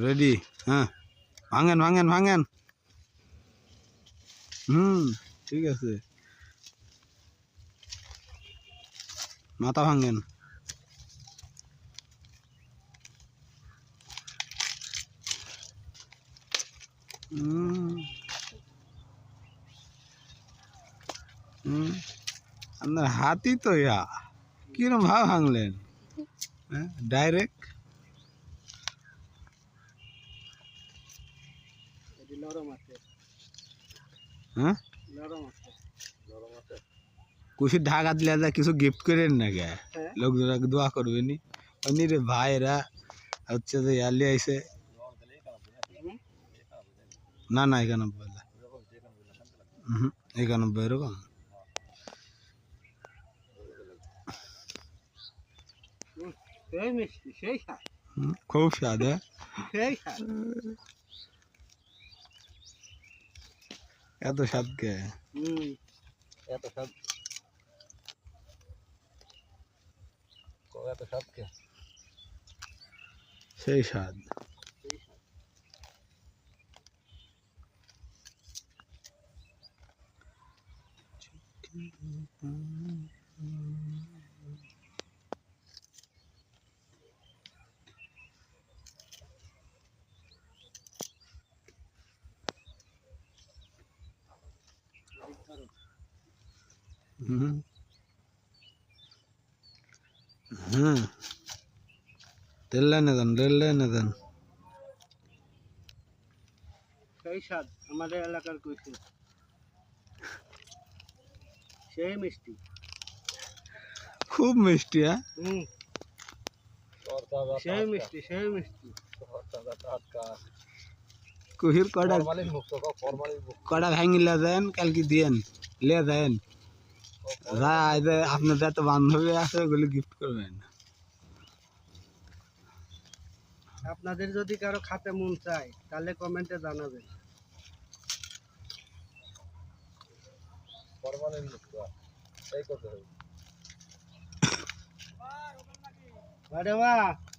Ready হ্যাঁ ভাঙেন ভাঙেন ভাঙেন হুম ঠিক আছে মাথা ভাঙেন আপনার হাতি তো ইয়া কিরম ভাব ভাঙলেন ডাইরেক্ট হ্যাঁ, हाँ? कुछ धागा दिला तो था किसी गिफ्ट करे ना क्या हाँ। लोग तो दुआ करवे नहीं रे भाई रा अच्छे से यार ले ऐसे ना ना एक नंबर ला हम्म, एक नंबर रुका हम्म, हम्म, खूब शादी है এত স্বাদ কে হুম এত স্বাদ এত স্বাদ কে সেই স্বাদ Mm-hmm. হুম হুম তেল লেন দেন তেল লেন দেন সেই স্বাদ আমাদের এলাকার কুইতে সেই মিষ্টি খুব মিষ্টি হ্যাঁ কর্তাবা সেই মিষ্টি সেই মিষ্টি কর্তাবা তাতকা কুইর কড়া মাল মুক্তা কা ফরমারি কড়া ভাঙিলা দেন কাল কি দেন নিয়ে যান আপনাদের এত বান্ধবী আছে ওগুলো গিফট করবেন আপনাদের যদি কারো খাতে মন চাই তাহলে কমেন্টে জানাবেন আরে বা